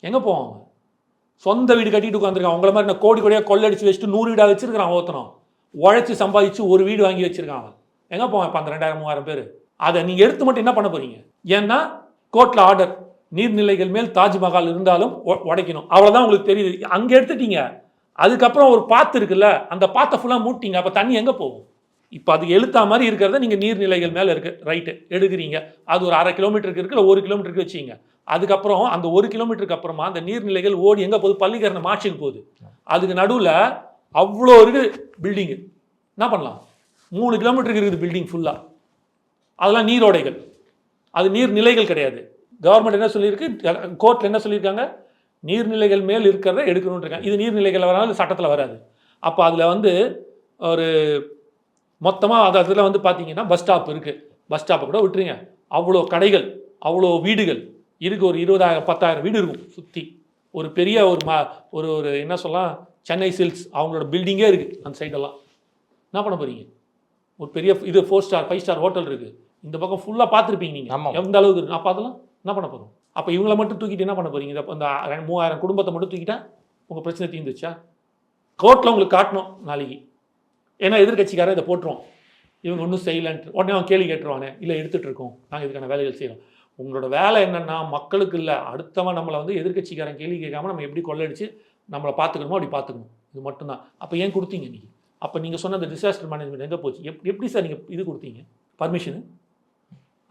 எங்கே போவான் அவன்? சொந்த வீடு கட்டிட்டு உட்காந்துருக்கான் உங்களை மாதிரி நான் கோடி கோடியாக கொள்ளடிச்சு வச்சுட்டு நூறு வீடாக வச்சிருக்கிறான் ஒருத்தனும் உழைச்சி சம்பாதிச்சு ஒரு வீடு வாங்கி வச்சிருக்கான் அவன். எங்கே போவான் இப்போ அந்த ரெண்டாயிரம் மூவாயிரம் பேர்? அதை நீங்கள் எடுத்து மட்டும் என்ன பண்ண போறீங்க? ஏன்னா கோர்ட்டில் ஆர்டர் நீர்நிலைகள் மேல் தாஜ்மஹால் இருந்தாலும் உடைக்கணும். அவ்வளோதான் உங்களுக்கு தெரியுது. அங்கே எடுத்துட்டீங்க. அதுக்கப்புறம் ஒரு பாத்து இருக்குல்ல அந்த பாத்தை ஃபுல்லாக மூட்டிங்க அப்போ தண்ணி எங்கே போகும்? இப்போ அது எழுத்தா மாதிரி இருக்கிறத நீங்கள் நீர்நிலைகள் மேலே இருக்கு ரைட்டு எடுக்கிறீங்க. அது ஒரு அரை கிலோமீட்டருக்கு இருக்கு இல்லை ஒரு கிலோமீட்டருக்கு வச்சிங்க. அதுக்கப்புறம் அந்த ஒரு கிலோமீட்டருக்கு அப்புறமா அந்த நீர்நிலைகள் ஓடி எங்கே போகுது? பள்ளிக்கரணை மாட்சிக்கு போகுது. அதுக்கு நடுவில் அவ்வளோ இருக்குது பில்டிங்கு என்ன பண்ணலாம்? மூணு கிலோமீட்டருக்கு இருக்குது பில்டிங் ஃபுல்லாக அதெல்லாம் நீரோடைகள். அது நீர்நிலைகள் கிடையாது. கவர்மெண்ட் என்ன சொல்லியிருக்கு? கோர்ட்டில் என்ன சொல்லியிருக்காங்க? நீர்நிலைகள் மேல் இருக்கிறத எடுக்கணும்னு இருக்காங்க. இது நீர்நிலைகள் வராது சட்டத்தில் வராது. அப்போ அதில் வந்து ஒரு மொத்தமாக அது அதில் வந்து பார்த்தீங்கன்னா பஸ் ஸ்டாப் இருக்குது பஸ் ஸ்டாப்பை கூட விட்டுருங்க. அவ்வளோ கடைகள் அவ்வளோ வீடுகள். இருக்கு ஒரு இருபதாயிரம் பத்தாயிரம் வீடு இருக்கும் சுற்றி ஒரு பெரிய ஒரு மா ஒரு ஒரு என்ன சொல்லலாம் சென்னை சில்க்ஸ் அவங்களோட பில்டிங்கே இருக்குது அந்த சைடெல்லாம் என்ன பண்ண போகிறீங்க ஒரு பெரிய இது four star five star hotel இருக்குது இந்த பக்கம் ஃபுல்லாக பார்த்துருப்பீங்க நீங்கள் ஆமாம். எந்த அளவுக்கு அப்போ அதெல்லாம் என்ன பண்ண போகிறோம் அப்போ இவங்கள மட்டும் தூக்கிட்டு என்ன பண்ண போகிறீங்க இந்த ரெண்டு- மூவாயிரம் குடும்பத்தை மட்டும் தூக்கிட்டா உங்கள் பிரச்சனை தீர்ந்துச்சா கோர்ட்டில் உங்களுக்கு காட்டணும் நாளைக்கு. ஏன்னா எதிர்க்கட்சிக்காரன் இதை போட்டுருவோம் இவங்க ஒன்றும் செய்யலன்ட்டு. உடனே அவன் கேள்வி கேட்டுருவானே. இல்லை எடுத்துட்டு இருக்கோம். நாங்கள் இதுக்கான வேலைகள் செய்கிறோம் உங்களோட வேலை என்னென்னா மக்களுக்கு இல்லை அடுத்தவன் நம்மளை வந்து எதிர்க்கட்சிக்காரன் கேள்வி கேட்காம நம்ம எப்படி கொள்ளடிச்சு நம்மளை பார்த்துக்கணுமோ அப்படி பார்த்துக்கணும். இது மட்டும்தான். அப்போ ஏன் கொடுத்தீங்க நீங்கள் அப்போ நீங்கள் சொன்ன அந்த டிசாஸ்டர் மேனேஜ்மெண்ட் எங்கே போச்சு? எப் எப்படி சார் நீங்கள் இது கொடுத்தீங்க? பர்மிஷனு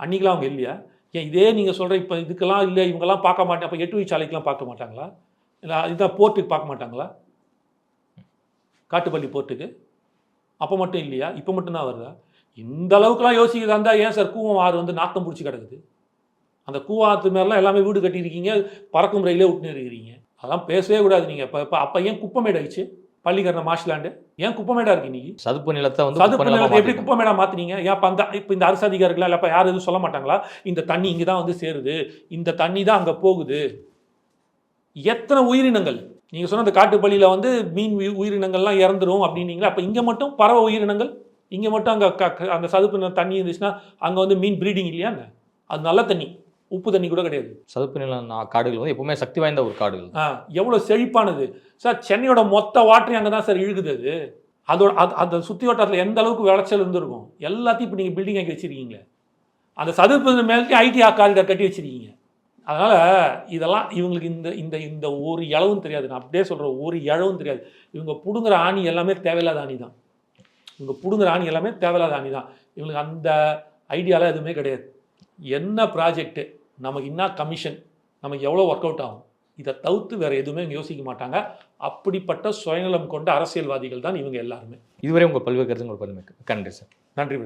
அன்றைக்கெலாம் அவங்க இல்லையா? ஏன் இதே நீங்கள் சொல்கிற இப்போ இதுக்கெல்லாம் இல்லை இவங்கெல்லாம் பார்க்க மாட்டேன் அப்போ எட்டு சாலைக்கெலாம் பார்க்க மாட்டாங்களா? இல்லை இதுதான் போர்ட்டுக்கு பார்க்க மாட்டாங்களா? காட்டுப்பள்ளி போர்ட்டுக்கு? அப்போ மட்டும் இல்லையா? இப்போ மட்டும்தான் வருதா? இந்த அளவுக்குலாம் யோசிக்கிறதா இருந்தால் ஏன் சார் கூவம் ஆறு வந்து நாத்தம் பிடிச்சி கிடக்குது? அந்த கூவாத்து மேலாம் எல்லாமே வீடு கட்டியிருக்கீங்க பறக்கும் ரயிலே விட்டுன்னு இருக்கிறீங்க அதெல்லாம் பேசவே கூடாது நீங்கள் இப்போ இப்போ அப்போ ஏன் குப்பமேடு ஆயிடுச்சு? பள்ளிக்கரண மார்ஷ்லாண்டு ஏன் குப்பமேடா இருக்கு இன்னைக்கு? சதுப்பு நிலத்தை வந்து சதுப்பு நிலத்தை எப்படி. குப்பமேடா மாத்துனீங்க? ஏன் அப்ப அந்த இப்போ இந்த அரசு அதிகாரிகள் இல்லை அப்போ யாரும் எதுவும் சொல்ல மாட்டாங்களா? இந்த தண்ணி இங்கே தான் வந்து சேருது. இந்த தண்ணி தான் அங்கே போகுது. எத்தனை உயிரினங்கள்? நீங்க சொன்ன அந்த காட்டுப்பள்ளியில் வந்து மீன் உயி- உயிரினங்கள்லாம் இறந்துரும் அப்படின்னீங்களா அப்போ இங்கே மட்டும் பறவை உயிரினங்கள்? இங்கே மட்டும் அங்கே அந்த சதுப்பு நில தண்ணி இருந்துச்சுன்னா அங்கே வந்து மீன் ப்ரீடிங் இல்லையாங்க அது நல்ல தண்ணி. உப்பு தண்ணி கூட கிடையாது. சதுப்பு நில நா- காடுகள் வந்து எப்பவுமே சக்தி வாய்ந்த ஒரு காடுகள். ஆ எவ்வளோ செழிப்பானது. சார் சென்னையோட மொத்த வாட்டரையும் அங்கே தான் சார் இழுகுது அது. அதோட அது அந்த சுற்றி வட்டாரத்தில் எந்த அளவுக்கு விளைச்சல் இருந்திருக்கும்? எல்லாத்தையும் இப்போ நீங்கள் பில்டிங் ஆக்கி வச்சிருக்கீங்களே. அந்த சதுப்பு மேலே ஐடி காரிடார் கட்டி வச்சிருக்கீங்க. அதனால் இதெல்லாம் இவங்களுக்கு இந்த இந்த இந்த ஒரு இளவும் தெரியாது. நான் அப்படியே சொல்கிறேன் ஒரு இழவும் தெரியாது. இவங்க பிடுங்குற ஆணி எல்லாமே தேவையில்லாத ஆணி தான். இவங்க பிடுங்குற ஆணி எல்லாமே தேவையில்லாத ஆணி தான். இவங்களுக்கு அந்த ஐடியாலாம் எதுவுமே கிடையாது. என்ன ப்ராஜெக்ட்டு நமக்கு என்ன கமிஷன் நமக்கு எவ்வளோ ஒர்க் அவுட் ஆகும் இதை தவிர்த்து வேறு எதுவுமே யோசிக்க மாட்டாங்க. அப்படிப்பட்ட சுயநலம் கொண்ட அரசியல்வாதிகள் தான் இவங்க எல்லாருமே. இதுவரை உங்க பல்வேறு கருத்துங்கள் பதிவு நன்றி சார். நன்றி